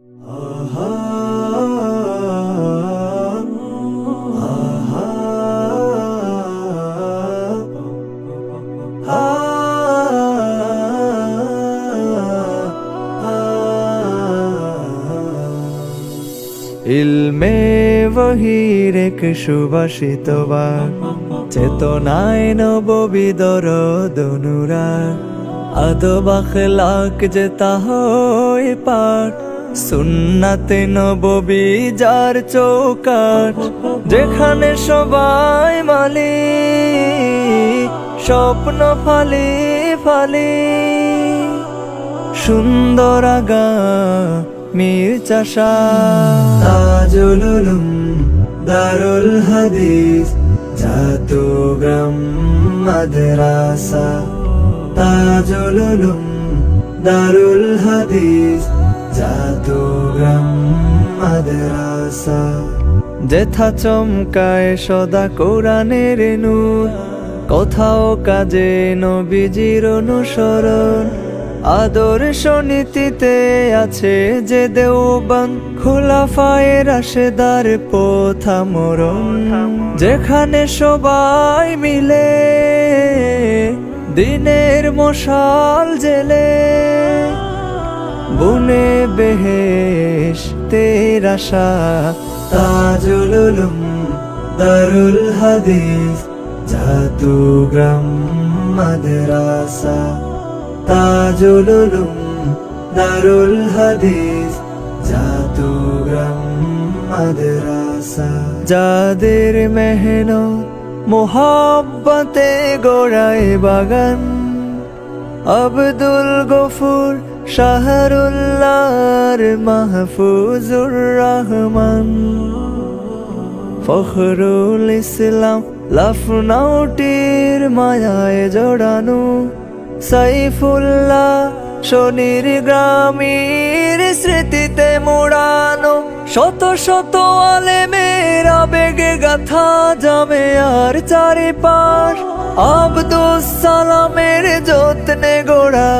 ইলমে বহির এক সুবাসিত বাক চেতনায় নববিদর দনুরাগ আদব আখলাক যে তাহই পাঠ। সুন্নাতে নববী যার চৌকাট যেখানে সবাই মালি স্বপ্ন ফালি ফালি। সুন্দর আগা মীর চাষা তাজুল দারুল হাদিস জাতুগ্রাম মাদ্রাসা। তাজুল দারুল হাদিস জাতুগ্রাম মাদ্রাসা যেথা চমকায় সদা কোরআনের নূর কোথাও কাজে নবীজির অনুসরণ আদর্শ নীতিতে আছে যে দেওবান খোলাফায়ে রাশেদার পোথা মরণ যেখানে সবাই মিলে দিনের মশাল জেলে বনে বেহেশ তেরাশা তাজুল দারুল হাদিস জাতুগ্রাম মাদ্রাসা। তাজুল দারুল হাদিস জাতুগ্রাম মাদ্রাসা। যাদের মেহনত মোহাব্বতে গোড়ায় বাগান আব্দুল গফুর শাহরুল্লাহর মাহফুজুর রহমান। ফখরুল ইসলাম লাফনাউটির মায়ায় জড়ানো সাইফুল্লাহ শনির গ্রামীর স্মৃতিতে মোড়ানো শত শত আলেমের আবেগে গাথা যাবে আর চারিপাশ। আব্দুস সালামের যত্নে গোড়া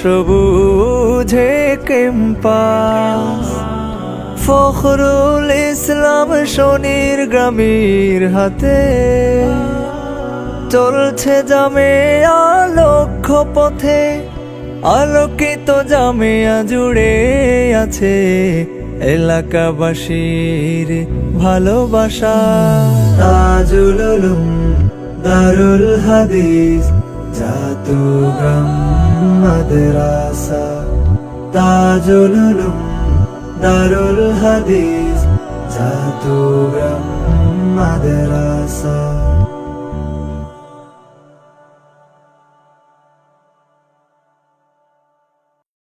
সবুঝে কেম্পাস। ফখরুল ইসলাম শনির গ্রামীর হাতে। চলছে জামে আলোক্ষ পথে আলোকিত জামিয়া জুড়ে আছে এলাকাবাসীর ভালোবাসা। তাজুল দারুল হাদিস জাতুগ্রাম মাদ্রাসা। তাজুল দারুল হাদিস জাতুগ্রাম মাদ্রাসা।